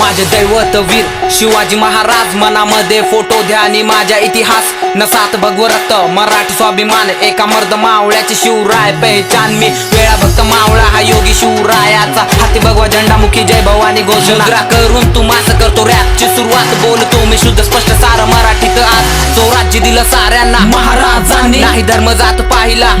माझे दैवत वीर. शिवाजी महाराज मनामध्ये फोटो द्या आणि माझ्या इतिहास. नसात भगव रक्त मराठी स्वाभिमान. एका मर्द मावळ्याचे शिवराय पहिचान मी. वेळा भक्त मावळा हा योगी शिवरायाचा. हाती भगवा झेंडा मुखी जय भवानी घोषणा. करून तू मास करतो रॅपची सुरुवात बोलतो मी शुद्ध स्पष्ट सार मराठीत आज. स्वराज्य दिलं साऱ्यांना. महाराजांनी नाही धर्म जात पाहिला.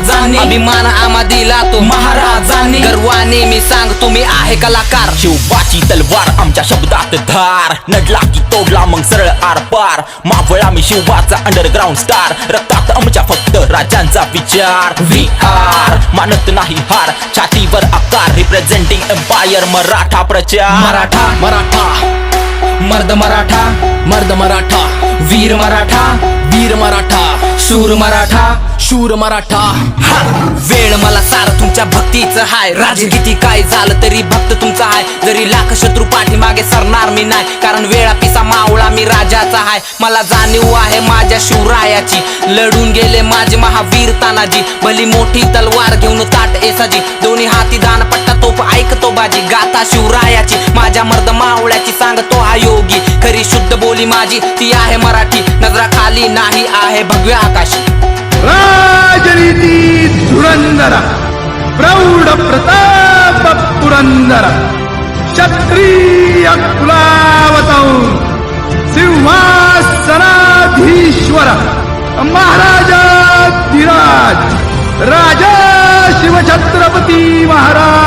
महाराजांनी अभिमान आम्हा दिला तो. महाराजांनी गर्वाने मी सांगतो मी आहे कलाकार. शिवबाची तलवार आमच्या शब्दात धार. नडला की तोडला मग सरळ आर पार. मावळा मी शिवाचा अंडरग्राऊंड स्टार रक्तात आमच्या फक्त राजांचा विचार. व्ही आर मानत नाही हार. छातीवर आकार. रिप्रेझेंटिंग एम्पायर मराठा प्रचार. मराठा मराठा. मर्द मराठा मर्द मराठा. वीर मराठा वीर मराठा. शूर मराठा. शूर मराठा. वेळ मला सार तुमच्या भक्तीचं हाय. राजे किती काय झालं तरी भक्त तुमचा हाय. जरी लाख शत्रू पाठीमागे सरणार मी नाही कारण वेळा पिसा मावळा मी राजाचा हाय. मला जाणीव आहे माझ्या शिवरायाची. लढून गेले माझे महावीर तानाजी. भली मोठी तलवार घेऊन ताट एसाजी. दोन्ही हाती दान पट्टा तोप ऐकतो बाजी. गाता शिवरायाची माझ्या मर्द मावळ्याची सांगतो हा योगी. खरी शुद्ध बोली माझी ती आहे मराठी. नजरा खाली नाही आहे भगव्या आकाशी. राजनीती धुरंदर प्रौढ प्रताप पुरंदर क्षत्रिय कुलावतौ सिंहासनाधीश्वर महाराजाधिराज राजा शिवछत्रपती महाराज।